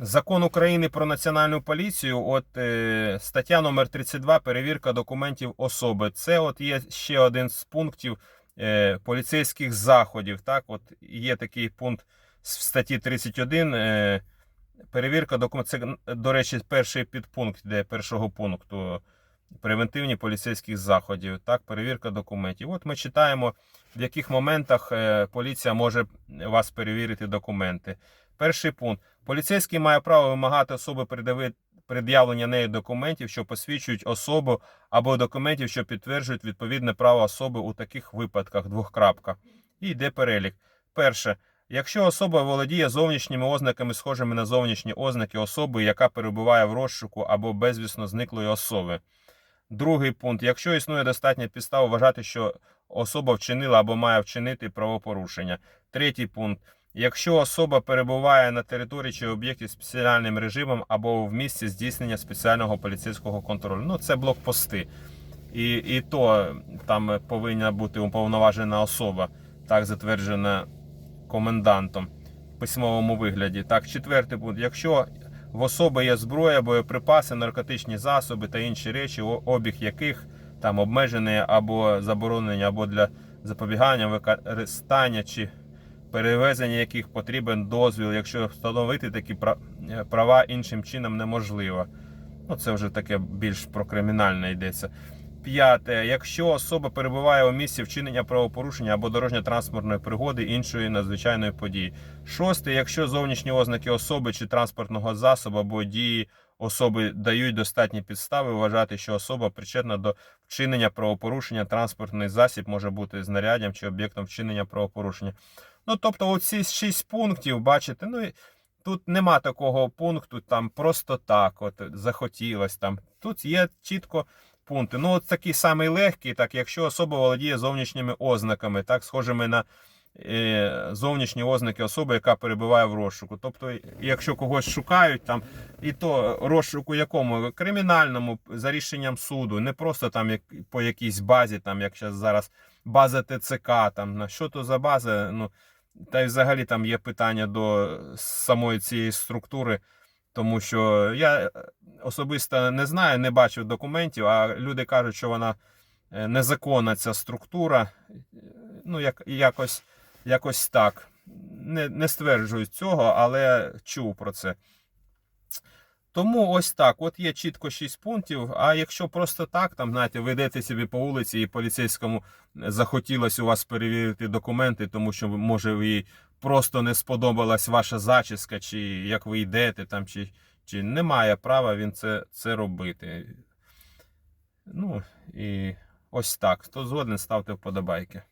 Закон України про національну поліцію, от е, стаття номер 32, перевірка документів особи. Це от є ще один з пунктів е, поліцейських заходів. Так, от є такий пункт в статті 31. Е, перевірка документів. Це, до речі, перший підпункт де першого пункту превентивні поліцейських заходів. Так, перевірка документів. От ми читаємо, в яких моментах е, поліція може вас перевірити документи. Перший пункт. Поліцейський має право вимагати особи пред'явлення нею документів, що посвідчують особу, або документів, що підтверджують відповідне право особи у таких випадках. Двохкрапка. І йде перелік. Перше. Якщо особа володіє зовнішніми ознаками, схожими на зовнішні ознаки особи, яка перебуває в розшуку або безвісно зниклої особи. Другий пункт. Якщо існує достатня підстава вважати, що особа вчинила або має вчинити правопорушення. Третій пункт. Якщо особа перебуває на території чи об'єкті з спеціальним режимом або в місці здійснення спеціального поліцейського контролю. Ну, це блокпости. І, і то там повинна бути уповноважена особа, так затверджена комендантом в письмовому вигляді. Так, четвертий пункт. Якщо в особи є зброя, боєприпаси, наркотичні засоби та інші речі, обіг яких там обмежений або заборонені, або для запобігання використання чи перевезення яких потрібен дозвіл, якщо встановити такі е, права іншим чином неможливо. Ну, це вже таке більш про кримінальне йдеться. П'яте. Якщо особа перебуває у місці вчинення правопорушення або дорожньо-транспортної пригоди іншої надзвичайної події. Шосте. Якщо зовнішні ознаки особи чи транспортного засобу або дії особи дають достатні підстави вважати, що особа причетна до вчинення правопорушення, транспортний засіб може бути знаряддям чи об'єктом вчинення правопорушення. Ну, тобто, оці шість пунктів, бачите, ну тут нема такого пункту, там просто так, от захотілось там. Тут є чітко пункти. Ну, от такий самий легкий, так, якщо особа володіє зовнішніми ознаками, так, схожими на е, зовнішні ознаки особи, яка перебуває в розшуку. Тобто, якщо когось шукають, там, і то розшуку якому? Кримінальному за рішенням суду, не просто там як, по якійсь базі, там, як зараз база ТЦК, там, на що то за база, ну, та й взагалі там є питання до самої цієї структури, тому що я е, особисто не знаю, не бачив документів, а люди кажуть, що вона е, незаконна ця структура. Ну, як, якось, якось так. Не, не стверджують цього, але чув про це. Тому ось так. От є чітко 6 пунктів. А якщо просто так, там, знаєте, ви йдете собі по вулиці і поліцейському захотілося у вас перевірити документи, тому що може їй просто не сподобалась ваша зачіска, чи як ви йдете там, чи, чи немає права він це, це робити. Ну і ось так. Хто згоден, ставте вподобайки.